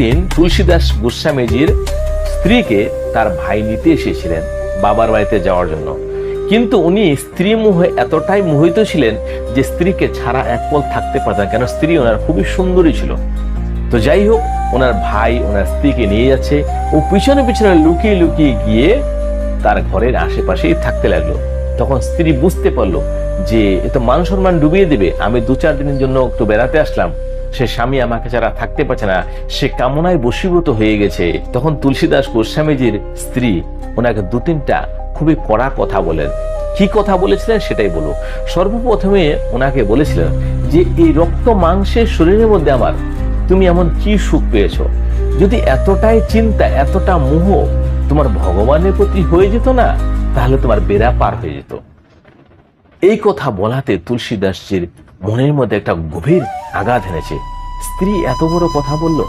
দিন তুলসীদাস গোস্বামীজির স্ত্রীকে তার ভাই নিতে এসেছিলেন বাবার বাড়িতে যাওয়ার জন্য। কিন্তু উনি স্ত্রী মোহে এতটাই মোহিত ছিলেন যে স্ত্রীকে ছাড়া এক পল থাকতে পারতেন কেন স্ত্রী ওনার খুবই সুন্দরী ছিল। তো যাই হোক, ওনার ভাই ওনার স্ত্রীকে নিয়ে যাচ্ছে ও পিছনে পিছনে লুকিয়ে লুকিয়ে গিয়ে তার ঘরের আশেপাশেই থাকতে লাগল। তখন স্ত্রী বুঝতে পারল যে এ তো মান সম্মান ডুবিয়ে দেবে, আমি দু চার দিনের জন্য একটু বেড়াতে আসলাম। সে স্বামী আমাকে ছাড়া থাকতে পারছে না। সে কামনায় বশীভূত হয়ে গেছে। তখন তুলসীদাস গোস্বামীজির স্ত্রী ওনাকে দু তিনটা খুবই কড়া কথা বলেন। কি কথা বলেছিলেন সেটাই বলো সর্বপ্রথমে ওনাকে বলেছিলেন যে, এই রক্ত মাংসের শরীরের মধ্যে আমার তুমি এমন কি সুখ পেয়েছ? যদি এতটাই চিন্তা, এতটা মোহ তোমার ভগবানের প্রতি হয়ে যেত না, তাহলে তোমার বেড়া পার হয়ে যেত। এই কথা বলাতে তুলসীদাসজির মনের মধ্যে একটা গভীর আঘাত এনেছে। স্ত্রী এত বড় কথা বলল